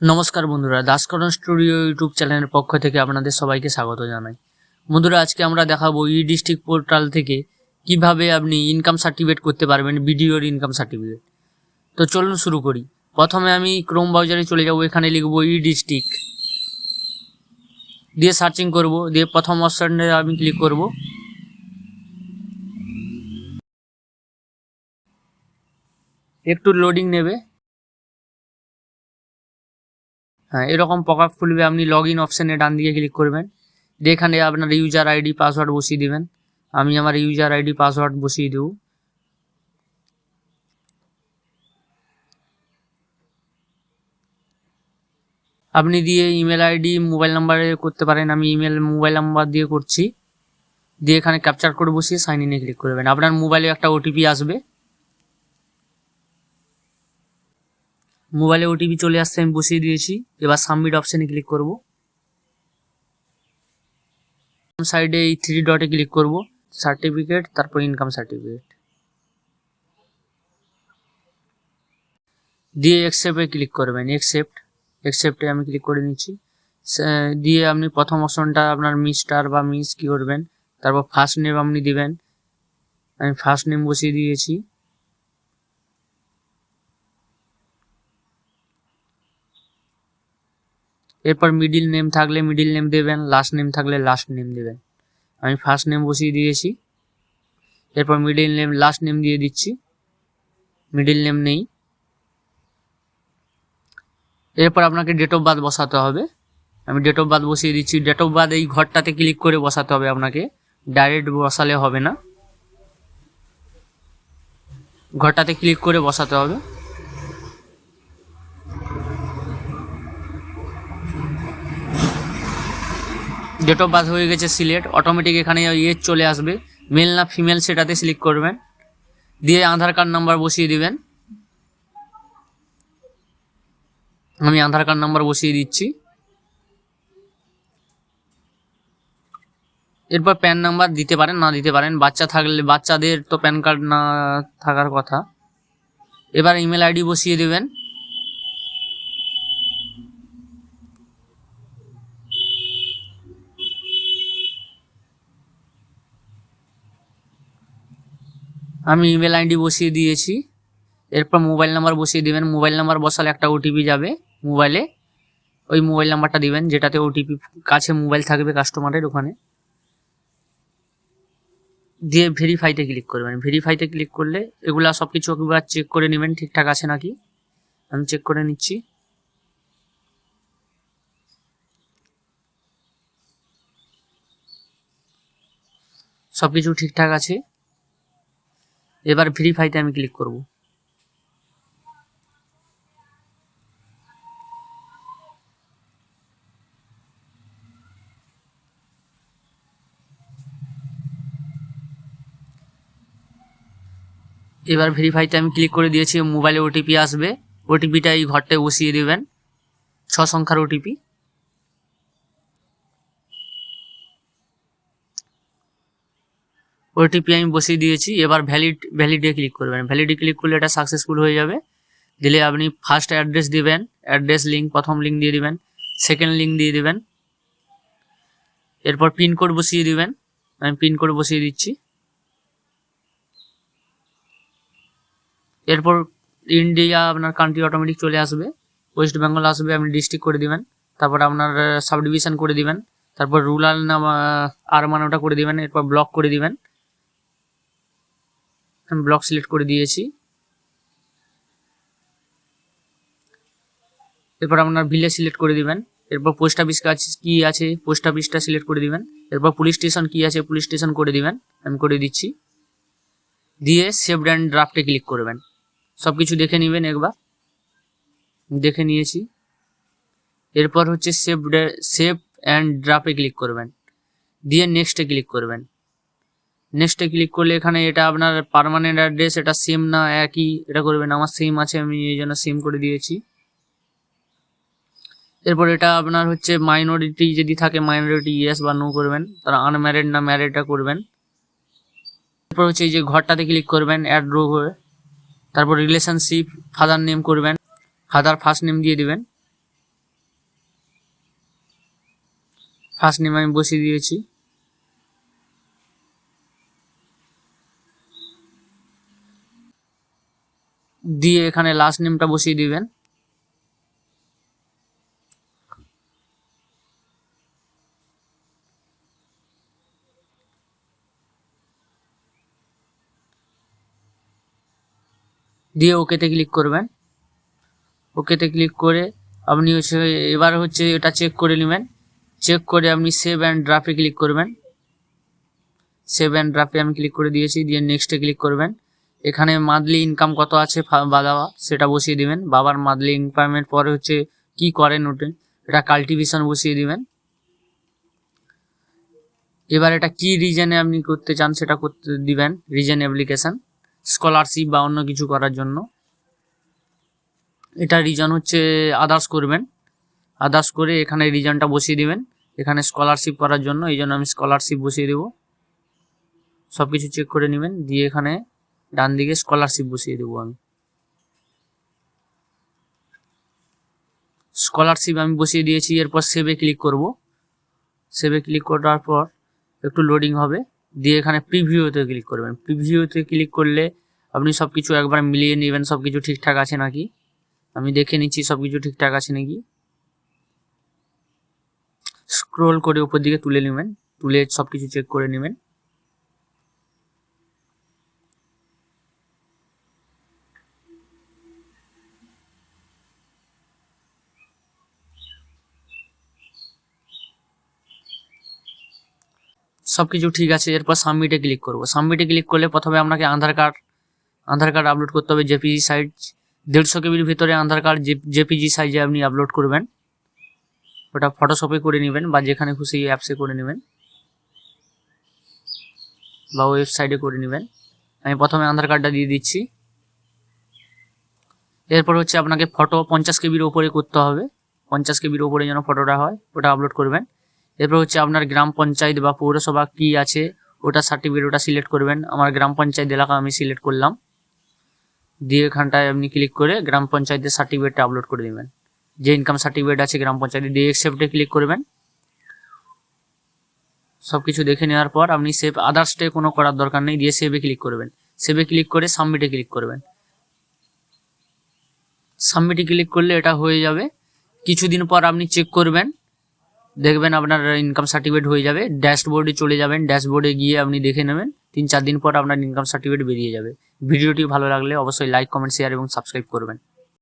নমস্কার বন্ধুরা, দাসকরণ studio YouTube চ্যানেলের পক্ষ থেকে আপনাদের সবাইকে স্বাগত জানাই। বন্ধুরা, আজকে আমরা দেখাবো ই ডিস্ট্রিক্ট পোর্টাল থেকে কীভাবে আপনি ইনকাম সার্টিফিকেট করতে পারবেন ভিডিওর ইনকাম সার্টিফিকেট। তো চলুন শুরু করি। প্রথমে আমি ক্রোম ব্রাউজারে চলে যাব, এখানে লিখব ই ডিস্ট্রিক্ট। দিয়ে সার্চিং করব, দিয়ে প্রথম অপশানে আমি ক্লিক করব। একটু লোডিং নেবে। এরকম পক আপ খুলবে, আপনি লগ ইন অপশানে ডান দিকে ক্লিক করবেন। এখানে আপনার ইউজার আইডি পাসওয়ার্ড বসিয়ে দিবেন। আমি আমার ইউজার আইডি পাসওয়ার্ড বসিয়ে দেবো। আপনি দিয়ে ইমেল আইডি মোবাইল নাম্বারে করতে পারেন। আমি ইমেল মোবাইল নাম্বার দিয়ে করছি। দিয়ে এখানে ক্যাপচার করে বসিয়ে সাইন ইনে ক্লিক করবেন। আপনার মোবাইলে একটা ওটিপি আসবে। মোবাইলে ওটিপি চলে আসছে, আমি বসিয়ে দিয়েছি। এবার সাবমিট অপশানে ক্লিক করব। সাইডে এই থ্রি ডটে ক্লিক করব। সার্টিফিকেট তারপর ইনকাম সার্টিফিকেট দিয়ে অ্যাকসেপ্টে ক্লিক করবেন অ্যাকসেপ্ট অ্যাকসেপ্টে আমি ক্লিক করে নিচ্ছি। দিয়ে আপনি প্রথম অপশনটা আপনার মিস্টার বা মিস কি করবেন, তারপর ফার্স্ট নেম আপনি দিবেন। আমি ফার্স্ট নেম বসিয়ে দিয়েছি। এরপর মিডিল নেম থাকলে মিডিল নেম দেবেন লাস্ট নেম থাকলে লাস্ট নেম দেবেন। আমি ফার্স্ট নেম বসিয়ে দিয়েছি, এরপর মিডিল নেম লাস্ট নেম দিয়ে দিচ্ছি। মিডিল নেম নেই। এরপর আপনাকে ডেট অফ বার্থ বসাতে হবে। আমি ডেট অফ বার্থ বসিয়ে দিচ্ছি। ডেট অফ বার্থ এই ঘরটাতে ক্লিক করে বসাতে হবে আপনাকে। ডাইরেক্ট বসালে হবে না। ঘরটাতে ক্লিক করে বসাতে হবে। ডেট অফ বার্থ হয়ে গেছে সিলেক্ট অটোমেটিক এখানে ইয়ে চলে আসবে। মেল না ফিমেল সেটাতে সিলেক্ট করবেন। দিয়ে আধার কার্ড নাম্বার বসিয়ে দিবেন। আমি আধার কার্ড নাম্বার বসিয়ে দিচ্ছি। এরপর প্যান নাম্বার দিতে পারেন, না দিতে পারেন। বাচ্চা থাকলে, বাচ্চাদের তো প্যান কার্ড না থাকার কথা। এবার ইমেল আইডি বসিয়ে দেবেন। আমি ইমেল আইডি বসিয়ে দিয়েছি। এরপর মোবাইল নাম্বার বসিয়ে দিবেন। মোবাইল নাম্বার বসালে একটা ওটিপি যাবে মোবাইলে ওই মোবাইল নাম্বারটা দিবেন, যেটাতে ওটিপি কাছে মোবাইল থাকবে কাস্টমারের ওখানে। দিয়ে ভেরিফাইতে ক্লিক করবেন। ভেরিফাইতে ক্লিক করলে এগুলা সব কিছু একবার চেক করে নেবেন, ঠিকঠাক আছে নাকি? আমি চেক করে নিচ্ছি। সব কিছু ঠিকঠাক আছে? এবার ভেরিফাইতে আমি ক্লিক করব। এবার ভেরিফাইতে আমি ক্লিক করে দিয়েছি মোবাইলে ওটিপি আসবে। ওটিপিটা এই ঘরটায় বসিয়ে দেবেন। ছ সংখ্যার ওটিপি ওটিপি আমি বসিয়ে দিয়েছি, এবার ভ্যালিড ভ্যালিডে ক্লিক করবেন। ভ্যালিডে ক্লিক করলে এটা সাকসেসফুল হয়ে যাবে। দিলে আপনি ফার্স্ট অ্যাড্রেস দিবেন অ্যাড্রেস লিঙ্ক প্রথম লিঙ্ক দিয়ে দিবেন সেকেন্ড লিঙ্ক দিয়ে দিবেন। এরপর পিনকোড বসিয়ে দিবেন, আমি পিনকোড বসিয়ে দিচ্ছি। এরপর ইন্ডিয়া আপনার কান্ট্রি অটোমেটিক চলে আসবে ওয়েস্ট বেঙ্গল আসবে, আপনি ডিস্ট্রিক্ট করে দিবেন। তারপর আপনার সাব ডিভিশন করে দিবেন। তারপর রুরাল নাম আর মানে ওটা করে দিবেন, এরপর ব্লক করে দিবেন। আমি ব্লক সিলেক্ট করে দিয়েছি। এরপর আপনার ভিলেজ সিলেক্ট করে দিবেন। এরপর পোস্ট অফিস কাজ কি আছে পোস্ট অফিসটা সিলেক্ট করে দিবেন। এরপর পুলিশ স্টেশন কি আছে পুলিশ স্টেশন করে দিবেন। আমি করে দিচ্ছি। দিয়ে সেভ অ্যান্ড ড্রাফটে ক্লিক করবেন। সব কিছু দেখে নেবেন একবার। দেখে নিয়েছি। এরপর হচ্ছে সেভ সেভ অ্যান্ড ড্রাফে ক্লিক করবেন। দিয়ে নেক্সটে ক্লিক করবেন। নেক্সটে ক্লিক করলে এখানে এটা আপনার পারমানেন্ট অ্যাড্রেস এটা সেম না, একই, এটা করবেন, আমার সেম আছে, আমি এই জন্য সেম করে দিয়েছি। এরপর এটা আপনার হচ্ছে মাইনরিটি যদি থাকে মাইনরিটি ইয়েস বা নো করবেন, তারা আনম্যারিড না ম্যারিডটা করবেন। এরপর হচ্ছে এই যে ঘরটাতে ক্লিক করবেন অ্যাড রো হয়ে, তারপর রিলেশনশিপ ফাদার নেম করবেন ফাদার ফার্স্ট নেম দিয়ে দিবেন। ফার্স্ট নেম আমি বসিয়ে দিয়েছি। দিয়ে এখানে লাস্ট নেমটা বসিয়ে দিবেন। দিয়ে ওকেতে ক্লিক করবেন। ওকেতে ক্লিক করে আপনি হচ্ছে এবার হচ্ছে এটা চেক করে নেবেন। চেক করে আপনি সেভ অ্যান্ড ড্রাফে ক্লিক করবেন। সেভ অ্যান্ড ড্রাফে আমি ক্লিক করে দিয়েছি, দিয়ে নেক্সটে ক্লিক করবেন। এখানে মান্থলি ইনকাম কত আছে বাবা সেটা বসিয়ে দিবেন। বাবার মান্থলি ইনকামের পরে হচ্ছে কি করেন ওটা? এটা কাল্টিভেশন বসিয়ে দিবেন। এবার এটা কি রিজনে আপনি করতে চান সেটা করতে দিবেন রিজন অ্যাপ্লিকেশন স্কলারশিপ বা অন্য কিছু করার জন্য। এটা রিজন হচ্ছে আদার্স করবেন। আদার্স করে এখানে রিজনটা বসিয়ে দিবেন, এখানে স্কলারশিপ করার জন্য, এই জন্য আমি স্কলারশিপ বসিয়ে দেবো। সব কিছু চেক করে নেবেন, দিয়ে এখানে ডান দিকে স্কলারশিপ বসিয়ে দেবো আমি। স্কলারশিপ আমি বসিয়ে দিয়েছি, এরপর সেভে ক্লিক করব। সেভে ক্লিক করার পর একটু লোডিং হবে। দিয়ে এখানে প্রিভিউতে ক্লিক করবেন। প্রিভিউতে ক্লিক করলে আপনি সব কিছু একবার মিলিয়ে নেবেন সব কিছু ঠিকঠাক আছে নাকি? আমি দেখে নিচ্ছি সব কিছু ঠিকঠাক আছে নাকি। স্ক্রোল করে উপর দিকে তুলে নেবেন, তুলে সব কিছু চেক করে নেবেন। সব কিছু ঠিক আছে, এরপর সাবমিটে ক্লিক করব। সাবমিটে ক্লিক করলে প্রথমে আপনাকে Aadhaar card Aadhaar card upload করতে হবে জেপিজি সাইজ দেড়শো কেবির ভিতরে আধার কার্ড জেপিজি সাইজে আপনি আপলোড করবেন। ওটা ফটোশপে করে নেবেন বা যেখানে খুশি অ্যাপসে করে নেবেন। বা ওয়েবসাইটে করে নেবেন। আমি প্রথমে আধার কার্ডটা দিয়ে দিচ্ছি। এরপর হচ্ছে আপনাকে ফটো পঞ্চাশ কেবির ওপরে করতে হবে। পঞ্চাশ কেবির ওপরে যেন ফটোটা হয়, ওটা আপলোড করবেন। এরপর হচ্ছে আপনার গ্রাম পঞ্চায়েত বা পৌরসভা কি আছে, ওটা সার্টিফিকেট ওটা সিলেক্ট করবেন। আমার গ্রাম পঞ্চায়েত এলাকা আমি সিলেক্ট করলাম। দিয়ে এখানটায় আপনি ক্লিক করে গ্রাম পঞ্চায়েতের সার্টিফিকেটটা আপলোড করে দেবেন। যে ইনকাম সার্টিফিকেট আছে গ্রাম পঞ্চায়েতে, দিয়ে অ্যাকসেপ্টে ক্লিক করবেন। সব কিছু দেখে নেওয়ার পর আপনি সেভ আদার্সটে কোনো করার দরকার নেই, দিয়ে সেভে ক্লিক করবেন। সেভে ক্লিক করে সাবমিটে ক্লিক করবেন। সাবমিটে ক্লিক করলে এটা হয়ে যাবে। কিছুদিন পর আপনি চেক করবেন। দেখবেন আপনার ইনকাম সার্টিফিকেট হয়ে যাবে ড্যাশবোর্ডে চলে যাবেন ড্যাশবোর্ডে গিয়ে আপনি দেখে নেবেন, তিন চার দিন পর আপনার ইনকাম সার্টিফিকেট বেরিয়ে যাবে। ভিডিওটি ভালো লাগলে অবশ্যই লাইক কমেন্ট শেয়ার এবং সাবস্ক্রাইব করবেন।